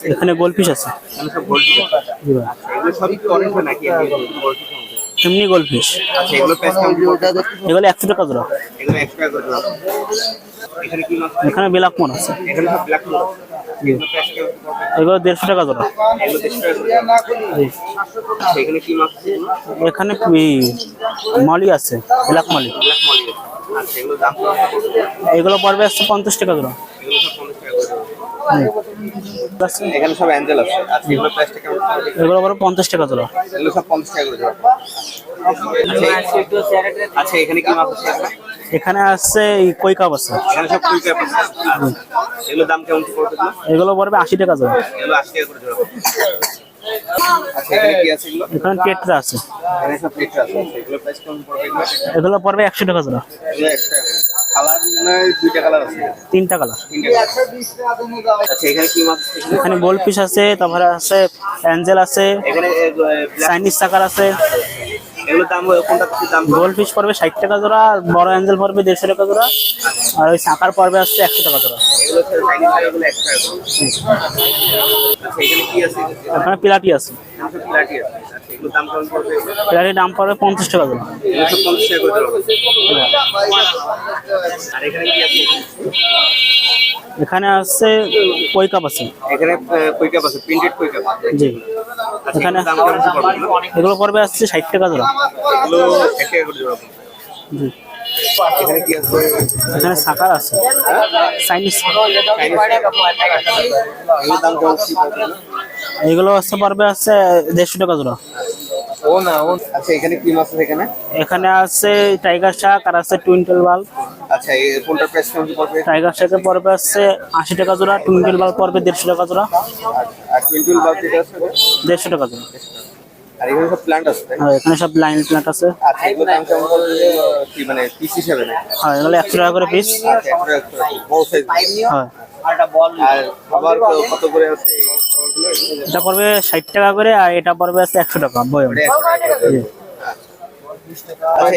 এখানে গোলফিশ আছে। এমনি গোলফিশ এগুলো একশো টাকা জোড়া। এখানে কি মাছ বেলাক মন আছে। ব্ল্যাক এগুলো দেড়শো টাকা জোড়া। এখানে মলি আছে ব্ল্যাক মলি। এগুলো পড়বে একশো পঞ্চাশ টাকা জোড়া এগুলো সব পঞ্চাশ টাকা করে জোড়া। আছে। এখানে সব অ্যাঞ্জেল আছে। আচ্ছা এগুলো প্রাইসটা কেমন? এগুলো পড়বে পঞ্চাশ টাকা জোড়া এগুলো সব পঞ্চাশ টাকা করে জোড়া। আচ্ছা, এখানে কি মাছ আছে এখানে? এখানে আছে কই কাপ আছে। এখানে সব কুই ক্যাপ আছে। আচ্ছা এগুলো দাম কেমন পড়বে এগুলো? এগুলো পড়বে আশি টাকা জোড়া। এগুলো আশি টাকা করে জোড়া। আচ্ছা এখানে আছে টেটরা এগুলো পড়বে একশো টাকা জোড়া। দুইটা কালার আছে? তিনটা কালার। আচ্ছা এখানে কি মাছ আছে? এখানে? তারপরে আছে অ্যাঞ্জেল আছে এখানে চাইনিজ চাকার আছে। এগুলো দাম কোনটা দাম পড়বে ষাট টাকা জোড়া আর বড় অ্যাঞ্জেল পড়বে দেড়শো টাকা জোড়া আর ওই চাকার পড়বে আসছে একশো টাকা জোড়া। এগুলো চাইনিজ টাকাগুলো একশো টাকা আচ্ছা এখানে কি আছে। এখানে পিলাটি আছে। দাম কেমন পড়বে? দাম পড়বে পঞ্চাশ টাকা জোড়া পঞ্চাশ টাকা করে আর এখানে কি আছে? এখানে আছে কই কাপ আছে। এখানে কুইকাপ আছে প্রিন্টেড কুইকাপ জি। আচ্ছা এখানে এগুলো? পড়বে? আসছে ষাট টাকা জোড়া এগুলো ষাট টাকা করে জোড়া জি। এখানে কি আছে? এখানে সাকার আছে। চাইনিজ? এগুলো আসতে পারবে আছে দেড়শো টাকা জোড়া ও না ও আচ্ছা এখানে কি মাছ আছে এখানে? এখানে আছে টাইগার শাক আর আছে টুইন্টেল আচ্ছা এই কোনটার প্রাইস কেমন পড়বে? টাইগার শাকে পড়বে আছে আশি টাকা জোড়া টুইন্টেল বাল পড়বে দেড়শো টাকা জোড়া। আর বাল্ব যেটা আছে দেড়শো টাকা জোড়া। আর এখানে সব প্ল্যান্ট আছে? আর এখানে সব লাইন প্ল্যান্ট আছে। আচ্ছা এগুলো দাম কেমন পড়বে কি মানে পিস হিসাবে না হ্যাঁ এগুলো একশো টাকা করে পিস আচ্ছা একশো টাকা করে। বড় সাইজ হয়। আর কত করে আছে? এই খাবারগুলো? এগুলো এটা পড়বে ষাট টাকা করে আর এটা পড়বে আছে একশো টাকা বয়ম। জি। আচ্ছা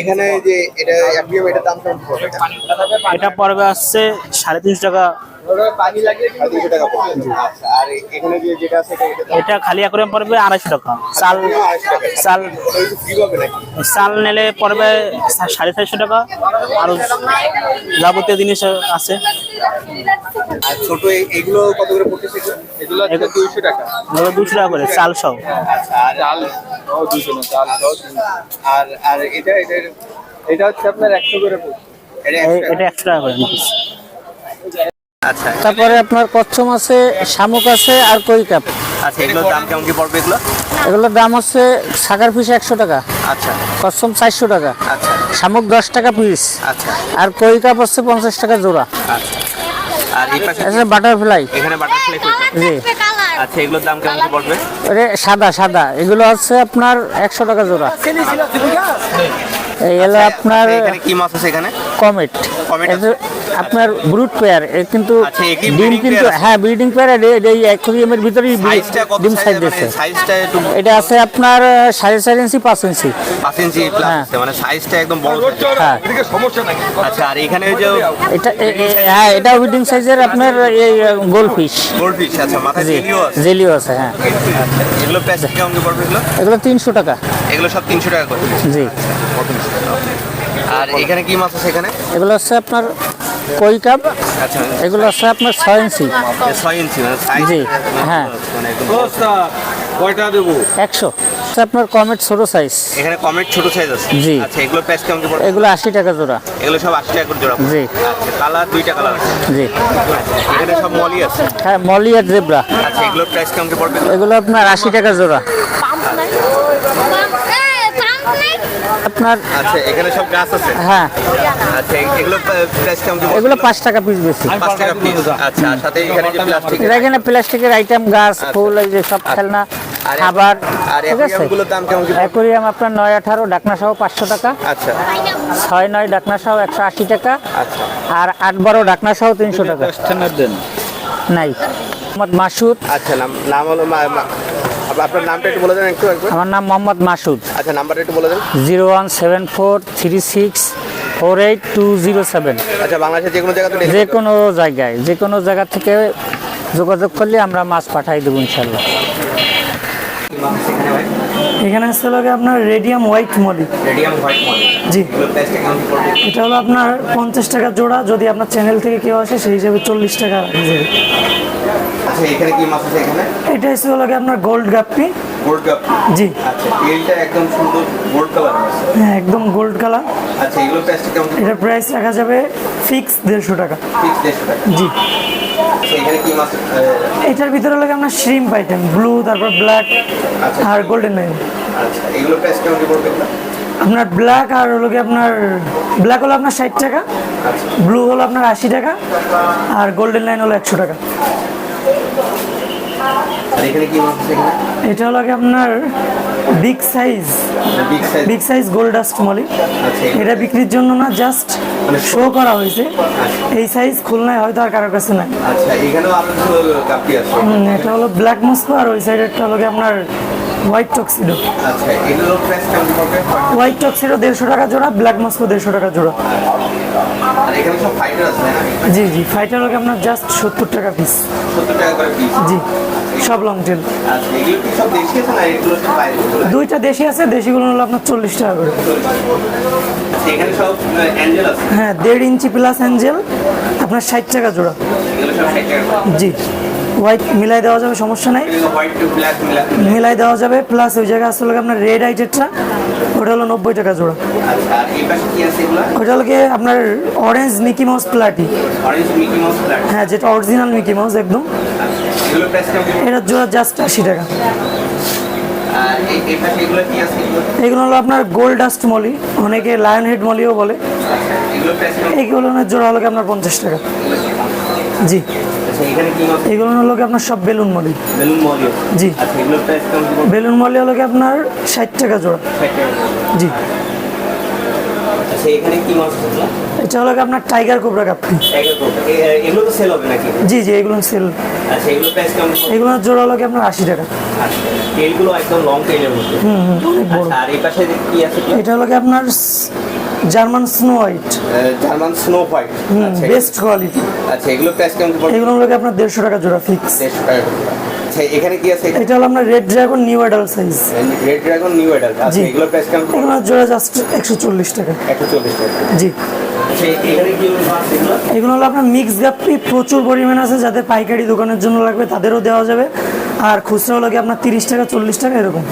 এখানে যে এটা অ্যাকুরিয়াম দাম কেমন পড়বে? এটা পড়বে আসছে সাড়ে তিনশো টাকা। আচ্ছা আর এখানে যে যেটা আছে এটা- খালি অ্যাকোরিয়াম পড়বে আড়াইশো টাকা। চাল চাল চাল নিলে পড়বে সাড়ে চারশো টাকা। আর যাবতীয় জিনিস আছে। আর ছোট এগুলো কত করে পড়তেছে এগুলো? এগুলো হচ্ছে দুইশো টাকা। এগুলো দুশো টাকা করে চাল সহ। আচ্ছা আর চাল দুশো না চাল আর আর এটা এটা এটা হচ্ছে আপনার একশো করে পড়ছে। এটা এই- 100 একশো টাকা করে। আচ্ছা। তারপরে আপনার কচ্ছম আছে শামুক আছে আর কই কাপ। আচ্ছা এগুলোর দাম কেমন কি পড়বে এগুলো? এগুলোর দাম হচ্ছে সাকার পিস একশো টাকা আচ্ছা। কচ্ছম চারশো টাকা আচ্ছা। শামুক দশ টাকা পিস আচ্ছা। আর কই কাপ হচ্ছে পঞ্চাশ টাকা জোড়া। আচ্ছা। আর এই পাশে এটা বাটারফ্লাই এখানে বাটারফ্লাই জি। আচ্ছা এগুলোর দাম কেমন পড়বে? আরে সাদা সাদা। এগুলো আছে আপনার একশো টাকা জোড়া। এই হলো আপনার এখানে কি মাছ আছে এখানে? কমেট। কমেট আপনার ব্রুট পেয়ার কিন্তু আচ্ছা, ডিম কিন্তু হ্যাঁ ব্রিডিং পেয়ার এই অ্যাকোরিয়ামের ভিতরেই সাইজটা কত ডিম সাইজ মানে দিচ্ছে এটা আছে আপনার সাড়ে চার ইঞ্চি পাঁচ ইঞ্চি পাঁচ ইঞ্চি হ্যাঁ। মানে সাইজটা একদম বড় হ্যাঁ। আচ্ছা আর এখানে ওই যে এটা হ্যাঁ এটা উইডিং সাইজের আপনার এই গোল্ড ফিশ গোল্ড ফিশ আচ্ছা মাথায় জি জেলিও আছে। জেলিও আছে হ্যাঁ। এগুলো প্রাইস কেমন কি পড়বে এগুলো এগুলো তিনশো টাকা। এগুলো সব তিনশো টাকা করে। জি। আর এখানে কি মাছ আছে এখানে? এগুলো হচ্ছে আপনার কই কাপ? আচ্ছা। এগুলো হচ্ছে আপনার ছয় ইঞ্চি। ছয় ইঞ্চি মানে জি, হ্যাঁ। মানে কয়টা দেবো? একশো। আপনার কমেট ছোট সাইজ এখানে কমেট ছোট সাইজ আছে। জি। আচ্ছা এগুলো প্রাইস কেমন কি পড়বে? এগুলো আশি টাকা জোড়া। এগুলো সব আশি টাকা করে জোড়া জি। আচ্ছা কালার দুইটা কালার আছে। জি। এখানে সব মলি আছে। হ্যাঁ মলি আর জেব্রা। আচ্ছা এগুলোর প্রাইস কেমন কি পড়বে? এগুলো আপনার আশি টাকা জোড়া। আপনার আচ্ছা এখানে সব গাছ আছে? হ্যাঁ। আচ্ছা এগুলো প্রাইস কেমন এগুলো পাঁচ টাকা পিস বেশি। পাঁচ টাকা পিস আচ্ছা সাথে এখানে যে প্লাস্টিক এটা এখানে প্লাস্টিকের আইটেম গাছ ফুল এই যে সব খেলনা আর খাবার আর ঠিক দাম কেমন কি? অ্যাকোরিয়াম আপনার নয় আঠারো ডাকনা সহ পাঁচশো টাকা। আচ্ছা। ছয় নয় ডাকনা সহ একশো আশি টাকা। আচ্ছা। আর আট বারো ডাকনা সহ তিনশো টাকা। দেন। নাই। মোহাম্মদ মাসুদ। আচ্ছা নাম নাম হলো আপনার নামটা একটু বলে দেন একটু আমার নাম মোহাম্মদ মাসুদ। আচ্ছা নাম্বারটা একটু বলে দেন। Zero one seven four three six four eight two zero seven. আচ্ছা বাংলাদেশের যে কোনো জায়গাতে যে কোনো জায়গায় যে কোনো জায়গা থেকে যোগাযোগ করলে আমরা মাছ পাঠাই দেবো ইনশাল্লাহ এখানে আসতে লাগে আপনার radium white molly radium white molly জি। এটা হলো আপনার পঞ্চাশ টাকা জোড়া যদি আপনার চ্যানেল থেকে কেউ আসে সেই হিসাবে চল্লিশ টাকা আচ্ছা এখানে কি মাছ আছে এখানে? এটা এসে লাগে আপনার গোল্ড গাপ্পি। গোল্ড কাপ জি। আচ্ছা তেলটা একদম সুন্দর গোল্ড কালার আছে। হ্যাঁ একদম গোল্ড কালার আচ্ছা এগুলো প্রাইসটা কেমন? কি এটার প্রাইস রাখা যাবে ফিক্স দেড়শো টাকা। ফিক্স দেড়শো টাকা। জি। আচ্ছা এটার ভিতরে লাগে আপনার শ্রিম্প আইটেম ব্লু তারপর ব্ল্যাক আচ্ছা। আর গোল্ডেন লাইন আচ্ছা এগুলো প্রাইস কেমন পড়বে? আপনার ব্ল্যাক আর হলো কি আপনার ব্ল্যাক হলো আপনার ষাট টাকা আচ্ছা। ব্লু হলো আপনার আশি টাকা আর গোল্ডেন লাইন হলো একশো টাকা। এটা হলো কি আপনার big size big size big size gold dust molly আচ্ছা এটা বিক্রির জন্য না জাস্ট মানে শো করা হয়েছে। এই সাইজ খুলনায় হয়তো আর কারোর কাছে নাই। আচ্ছা এটা হলো ব্ল্যাক মস্কো আর ওই সাইডেরটা হলো কি আপনার হোয়াইট টক্সিডো আচ্ছা হোয়াইট টক্সিডো দেড়শো টাকা জোড়া ব্ল্যাক মস্কো দেড়শো টাকা জোড়া। এখানে সব ফাইটার আছে জি জি ফাইটার হলো আপনার জাস্ট সত্তর টাকা পিস সত্তর টাকা করে পিস জি সব লং টেল আচ্ছা এগুলো সব দেশি আছে না এগুলো সব বাইরে দুইটা দেশি আছে দেশিগুলো হলো আপনার চল্লিশ টাকা করে। আচ্ছা এখানে সব অ্যাঞ্জেল আছে? হ্যাঁ দেড় ইঞ্চি প্লাস অ্যাঞ্জেল আপনার ষাট টাকা জোড়া। এগুলো সব ষাট টাকা জি হোয়াইট মিলাই দেওয়া যাবে সমস্যা নাই। এগুলো হোয়াইট টু ব্ল্যাক মিলাই দেওয়া যাবে প্লাস ওই জায়গায় আসলে আপনার রেড আইটেরটা ওটা হলো নব্বই টাকা জোড়া। কি ওটা হলো গিয়ে আপনার অরেঞ্জ মিকি মাউস প্লাটি হ্যাঁ যেটা অরিজিনাল মিকি মাউস একদম। কি? এটার জোড়া জাস্ট আশি টাকা। এগুলো কি হলো আপনার গোল্ড ডাস্ট মলি অনেকে লায়ন হেড মলিও বলে এগুলো জোড়া হলো আপনার পঞ্চাশ টাকা। জি। আচ্ছা কি এগুলো হলো গিয়ে আপনার সব বেলুন মলি। বেলুন মলিও জি। আচ্ছা এগুলো কি বেলুন? মলি হলো গিয়ে আপনার ষাট টাকা জোড়া। জি। আচ্ছা এখানে কি মাছ আছে? এটা হলো আপনার টাইগার কোবরা এ- এগুলো তো সেল হবে নাকি? জি জি এগুলো সেল আচ্ছা এগুলো প্রাইস কেমন কি? এগুলোর জোড়া হলো গিয়ে আপনার আশি টাকা। তেলগুলো একদম লং তেলের মধ্যে। হুম হুম অনেক বড়। আর এই পাশে কি আছে? এটা হলো গিয়ে আপনার German snow white German snow white আচ্ছা বেস্ট কোয়ালিটি আচ্ছা এগুলো প্রাইস কেমন পড়বে? এগুলো হলো গিয়ে আপনার দেড়শো টাকা জোড়া ফিক্স দেড়শো টাকা আচ্ছা এখানে কি আছে? এটা হলো আপনার red dragon new adult size red dragon new adult আচ্ছা এগুলো প্রাইস কেমন কি পড়বে? এগুলোর জোড়া জাস্ট একশো চল্লিশ টাকা। একশো চল্লিশ টাকা জি। আচ্ছা কি এগুলো? এগুলো হলো আপনার মিক্স গাপ্পি প্রচুর পরিমাণ আছে যাদের পাইকারি দোকানের জন্য লাগবে তাদেরও দেওয়া যাবে। আর খুচরা লাগে আপনার তিরিশ টাকা চল্লিশ টাকা এরকম।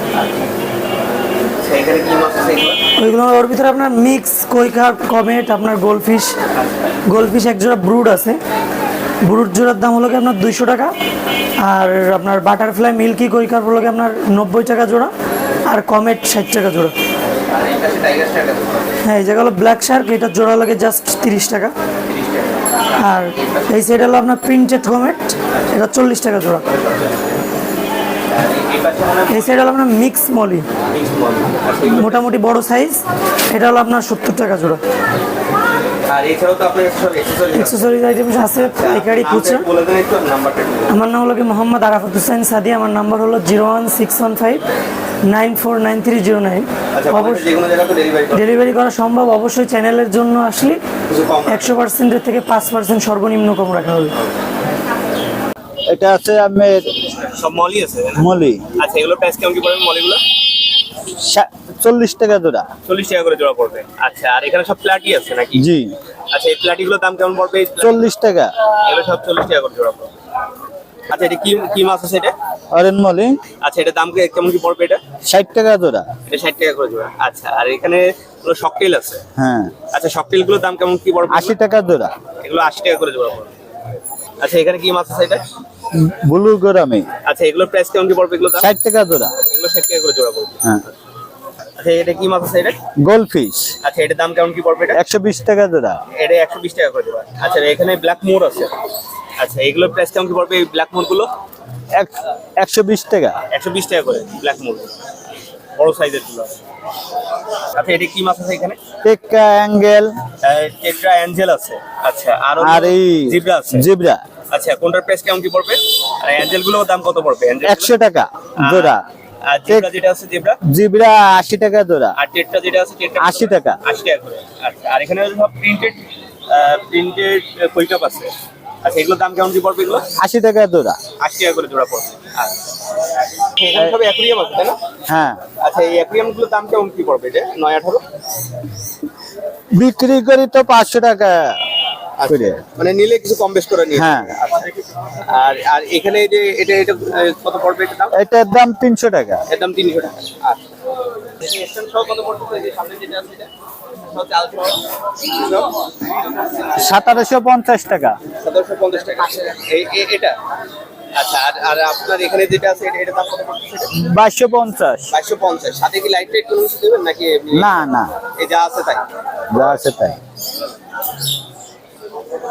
আচ্ছা এখানে কি মাছ আছে ওইগুলো ওর ভিতরে আপনার মিক্স কৈকার কমেট আপনার গোলফিশ। গোলফিশ এক জোড়া ব্রুড আছে। ব্রুড জোড়ার দাম হলো কি আপনার দুইশো টাকা। আর আপনার বাটারফ্লাই মিল্কি কৈকার হলো কি আপনার নব্বই টাকা জোড়া। আর কমেট ষাট টাকা জোড়া। হ্যাঁ এই জায়গা হলো ব্ল্যাক শার্ক এটার জোড়া লাগে জাস্ট তিরিশ টাকা। আর এই সাইড হলো আপনার প্রিন্টেড কমেট এটা চল্লিশ টাকা জোড়া। এই- সাইড হলো আপনার মিক্স মলি আচ্ছা মোটামুটি বড় সাইজ এটা হলো আপনার সত্তর টাকা জোড়া। বলুন। আমার নাম হলো কি মোহাম্মদ আরাফাত হুসাইন সাদি। আমার নাম্বার হলো zero one six one five nine four nine three zero nine আচ্ছা অবশ্যই ডেলিভারি করা। সম্ভব। অবশ্যই চ্যানেলের জন্য আসলে একশো পার্সেন্টের থেকে পাঁচ পার্সেন্ট সর্বনিম্ন কম রাখা হবে। এটা আছে আমের সব মলই আছে মলি। আচ্ছা এগুলো প্রাইস কেমন কি পড়বে মলিগুলো? চল্লিশ টাকা জোড়া। চল্লিশ টাকা করে জোড়া পড়বে। আচ্ছা আর এখানে সব প্লাটি আছে নাকি? জি। আচ্ছা এই প্লাটিগুলোর দাম কেমন পড়বে? চল্লিশ টাকা। এগুলো সব চল্লিশ টাকা করে জোড়া পড়বে। আচ্ছা এটা কি কি মাছ আছে এটা? অরেন মলি। আচ্ছা এটা দাম কেমন কি পড়বে এটা? ষাট টাকা জোড়া। এটা ষাট টাকা করে জোড়া। আচ্ছা আর এখানে পুরো শকটেল আছে? হ্যাঁ। আচ্ছা শকটেলগুলোর দাম কেমন কি পড়বে? আশি টাকা জোড়া। এগুলো আশি টাকা করে জোড়া পড়বে। আচ্ছা এখানে কি মাছ আছে এটা? ব্লু গোরামি আচ্ছা এগুলোর প্রাইস কেমন কি পড়বে এগুলো দাম? ষাট টাকা জোড়া। এগুলো ষাট টাকা করে জোড়া পড়বে। হ্যাঁ। আচ্ছা এটা কি মাছ আছে এটা? গোল্ড ফিশ আচ্ছা এটার দাম কেমন কি পড়বে এটা? একশো বিশ টাকা জোড়া। এটা একশো বিশ টাকা করে জোড়া। আচ্ছা এখানে ব্ল্যাক মোর আছে। আচ্ছা এগুলোর প্রাইস কেমন কি পড়বে এই ব্ল্যাক মোরগুলো? এক একশো বিশ টাকা। একশো বিশ টাকা করে ব্ল্যাক মোর বড় সাইজেরগুলো। আচ্ছা এটা কি মাছ আছে এখানে? টেক্কা অ্যাঙ্গেল। টেট্রা অ্যাঞ্জেল আছে। আচ্ছা আর আর এই জিব্রা আছে। জিব্রা। আচ্ছা কোনটার প্রাইস কেমন কি পড়বে? আর অ্যাঞ্জেলগুলোর দাম কত পড়বে? একশো টাকা জোড়া। আর জিব্রা যেটা আছে জিব্রা? জিব্রা আশি টাকা জোড়া। আর টেট্রা যেটা আছে টেট্রা 80 টাকা। আশি টাকা করে। আচ্ছা আর এখানে সব প্রিন্টেড প্রিন্টেড কৈকাপ আছে। আচ্ছা এগুলোর দাম কেমন কি পড়বে এগুলো? টাকা জোড়া। আশি টাকা করে জোড়া পড়বে। আচ্ছা। এখানে সব অ্যাকুরিয়াম আছে তাই না? হ্যাঁ। আচ্ছা এই দাম কেমন কি পড়বে বিক্রি করি তো পাঁচশো টাকা। করে মানে নিলে কিছু কম বেশ করে নিয়ে হ্যাঁ। আর আর এখানে এই যে এটা এটা কত পড়বে এটা দাম? এটার দাম তিনশো টাকা। এর দাম তিনশো টাকা। আচ্ছা। সতেরোশো পঞ্চাশ টাকা। সতেরোশো পঞ্চাশ টাকা। এটা? আচ্ছা আর আর আপনার এখানে যেটা আছে এটা দাম কত পড়ছে বাইশশো পঞ্চাশ। বাইশশো পঞ্চাশ। সাথে কি লাইট টাইট কোনো কিছু দেবেন নাকি না না। এই যা আছে তাই। যা আছে তাই।